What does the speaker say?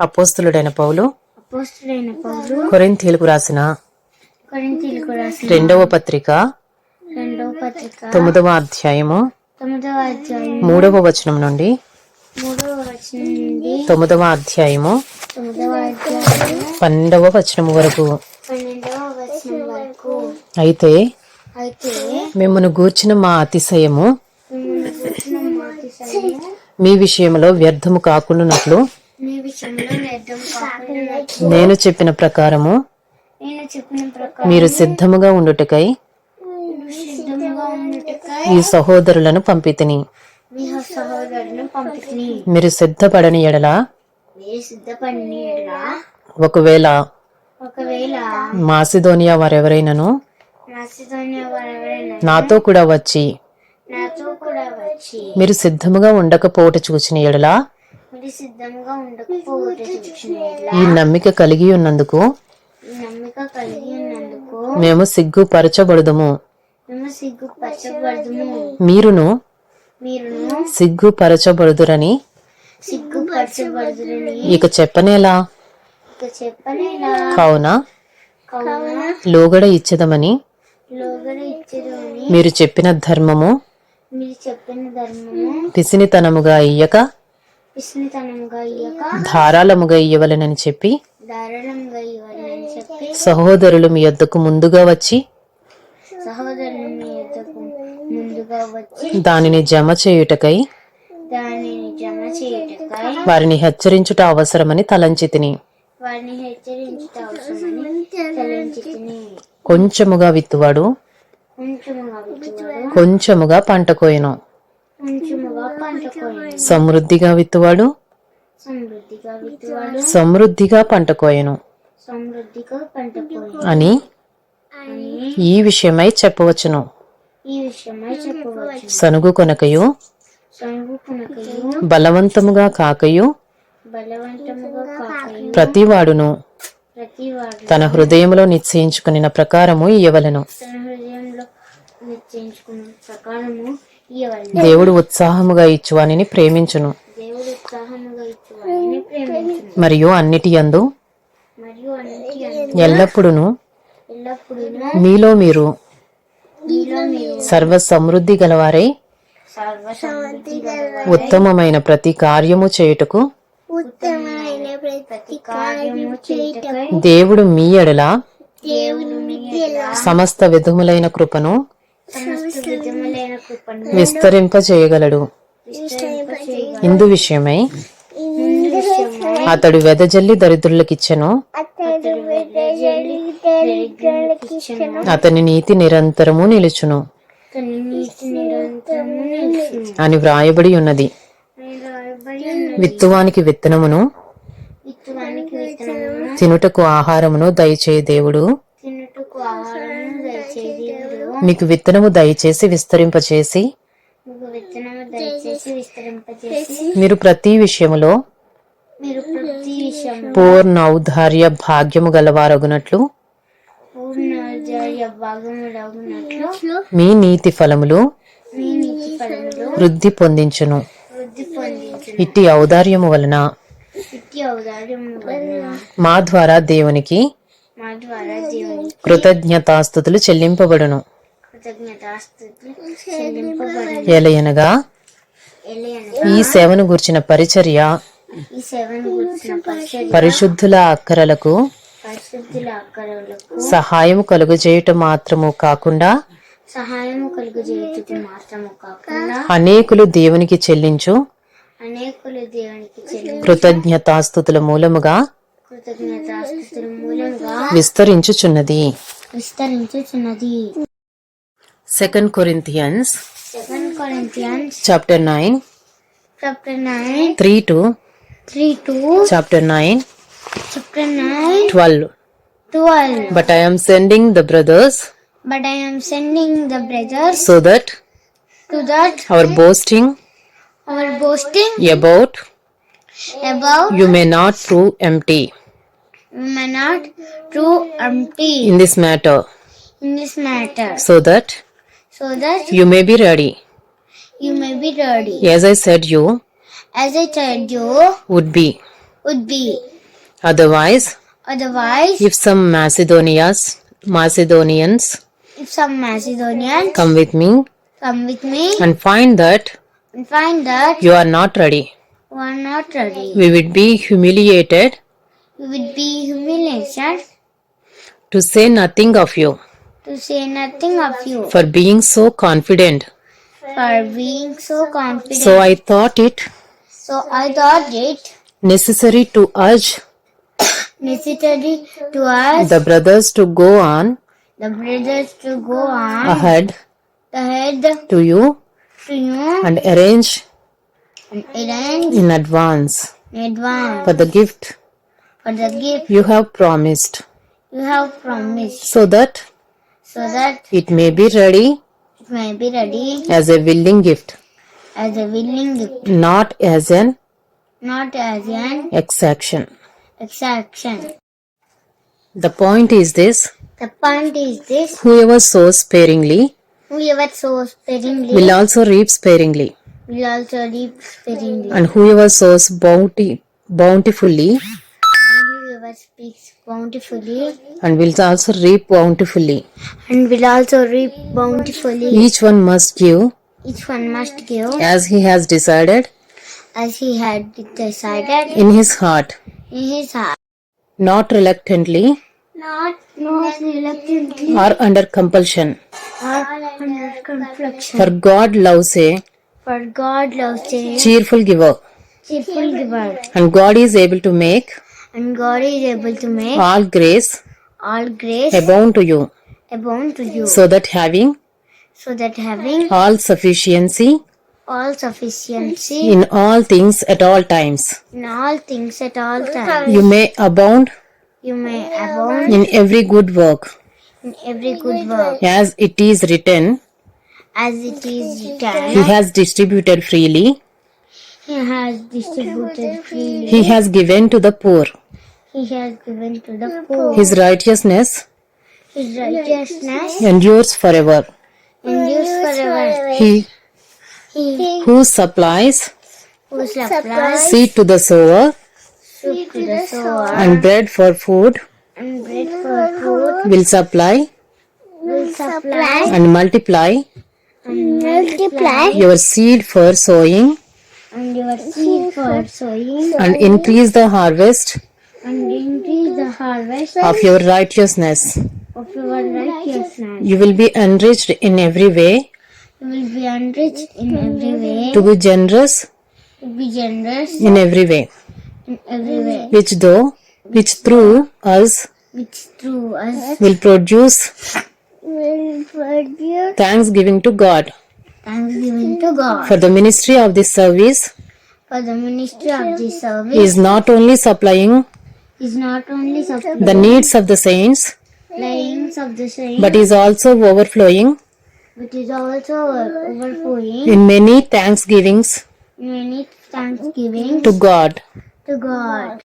అపోస్తులుడైన పౌలు కొరింథీలకు రాసిన రెండవ పత్రిక తొమ్మిదవ అధ్యాయము మూడవ వచనం నుండి తొమ్మిదవ అధ్యాయము పన్నెండవ వచనం వరకు. అయితే మిమ్మను గూర్చిన మా అతిశయము మీ విషయంలో వ్యర్థము కాకుండానట్లు నేను చెప్పిన ప్రకారము మీరు సిద్ధముగా ఉండుటకై ఈ సహోదరులను పంపితిని. మీరు సిద్ధపడని ఎడల ఒకవేళ మాసిదోనియా వారెవరైనను నాతో కూడా వచ్చి మీరు సిద్ధముగా ఉండకపోవట చూచిన ఎడల సిద్ధంగా ఈ నమ్మిక కలిగి ఉన్నందుకు ఈ నమ్మిక కలిగి ఉన్నందుకు మేము సిగ్గుపరచబడుదము. మేము సిగ్గుపరచబడదుము. మీరును మీరును సిగ్గుపరచబడుదురని సిగ్గుపరచబడుదురని ఇక చెప్పనేలా? ఇక చెప్పనేలా? కావున లోగడ ఇచ్చదమని మీరు చెప్పిన ధర్మము మీరు చెప్పిన ధర్మము పిసినితనముగా ఇయ్యక విస్మితనంగా ఇయ్యక ధారాళముగా ఇయ్యవలెనని చెప్పి ధారాళంగా ఇవ్వాలని చెప్పి సహోదరులు మీ యొద్దకు ముందుగా వచ్చి సహోదరుని మీ యొద్దకు ముందుగా వచ్చి దానిని జమ చేయుటకై దానిని జమ చేయుటకై వారిని హెచ్చరించుట అవసరమని తలంచి తిని వారిని హెచ్చరించుట అవసరమని తలంచి తిని కొంచెముగా విత్తువాడు కొంచెముగా పంట కోయను. సమృద్ధిగా విత్తువాడు? సమృద్ధిగా పంట కోయను. అని ఈ విషయమై చెప్పవచ్చును. సనుగు కొనకయు బలవంతముగా కాకయు ప్రతివాడును. ప్రతివాడు తన హృదయంలో నిశ్చయించుకుని ప్రకారము ఇయ్యవలెను. నిశ్చయించుకున్న ప్రకారము దేవుడు ఉత్సాహముగా ఇచ్చువానిని ప్రేమించును. దేవుడు ఉత్సాహముగా ఇచ్చేవాడిని ప్రేమించును. మరియు అన్నిటి యందు మరియు అన్నిటి ఎల్లప్పుడూను ఎల్లప్పుడూ మీలో మీరు సర్వ సమృద్ధి గలవారై ఉత్తమమైన ప్రతి కార్యము చేయుటకు దేవుడు మీ ఎడల సమస్త విధములైన కృపను విస్తరింప చేయగలడు. ఇందు విషయమై అతడు వెదజల్లి దరిద్రులకిచ్చెను. అతని నీతి నిరంతరము నిలుచును. అని వ్రాయబడి ఉన్నది. విత్తువానికి విత్తనమును తినుటకు ఆహారమును దయచేయ దేవుడు. మీకు విత్తనము దయచేసి విస్తరింపచేసి మీరు ప్రతి విషయములో పూర్ణ ఔదార్య భాగ్యము గలవారగునట్లు మీ నీతి ఫలములు వృద్ధి పొందించును. ఇట్టి ఔదార్యము వలన మా ద్వారా దేవునికి కృతజ్ఞతాస్థుతులు చెల్లింపబడును. కృతజ్ఞతాస్తుతులు చెల్లింపబడి ఎలయనగా ఈ సేవను గుర్చిన పరిచర్య. ఈ సేవను గుర్చిన పరిచర్య. పరిశుద్ధుల అక్కరలకు పరిశుద్ధుల అక్కరలకు సహాయము కలుగజేయుట మాత్రము కాకుండా సహాయం కలుగజేయుటకు మాత్రము కాకుండా అనేకులు దేవునికి చెల్లించు. అనేకులు దేవునికి కృతజ్ఞతాస్థుతుల మూలముగా కృతజ్ఞతాస్తుతుల మూలంగా విస్తరించుచున్నది. విస్తరించుచున్నది. Second Corinthians, Second Corinthians, chapter 9, chapter 9, 3 two. 3 two. chapter 9, chapter 9, 12. 12. But I am sending the brothers, but I am sending the brothers, so that to that our boasting, our boasting about, about you may not prove empty. You May not prove empty In this matter, in this matter, so that so that you may be ready. You may be ready. Yes, I said, you As I said, you would be. would be. Otherwise, Otherwise, if some Macedonians, Macedonians if some Macedonians come with me come with me and find that and find that you are not ready, you are not ready, we would be humiliated We would be humiliated to say nothing of you to say nothing of you for being so confident. for being so confident. So I thought it So I thought it necessary to urge necessary to us, the brothers to go on the brothers, to go on ahead ahead to you to you and arrange and arrange in advance in advance for the gift for the gift you have promised you have promised so that so that it may be ready it may be ready as a willing gift, as a willing gift, not as an not as an exaction. exaction. The point is this The point is this whoever sows sparingly whoever sows sparingly will also reap sparingly, will also reap sparingly, and whoever sows bounty, bountifully and whoever speaks bountifully and will also reap bountifully. and will also reap bountifully. Each one must give Each one must give as he has decided as he had decided in his heart, in his heart, not reluctantly not not reluctantly or under compulsion. or under complexion. For God loves a For God loves a cheerful giver, cheerful giver, and God is able to make and God is able to make all grace all grace abound to you, abound to you, so that having so that having all sufficiency all sufficiency in all things at all times, in all things at all times, you may abound you may abound in every good work, in every good work, as it is written, as it is written He has distributed freely, He has distributed freely. He has given to the poor. He has given to the poor. His righteousness His righteousness endures forever. endures forever. He He who supplies who supplies seed to the sower soup to the sower and bread for food and bread for food will supply will supply and multiply and multiply your seed for sowing and your seed for sowing and increase the harvest and increase the harvest of your righteousness. of your righteousness. You will be enriched in every way You will be enriched in every way, to be generous to be generous in every way, in every way, which though, which through us which through us will produce will produce thanksgiving to God. thanksgiving to God. For the ministry of this service For the ministry of this service is not only supplying is not only supplying the needs of the saints, of the saints, but is also overflowing. But is also overflowing. In many thanksgivings many thanksgiving to God. to God.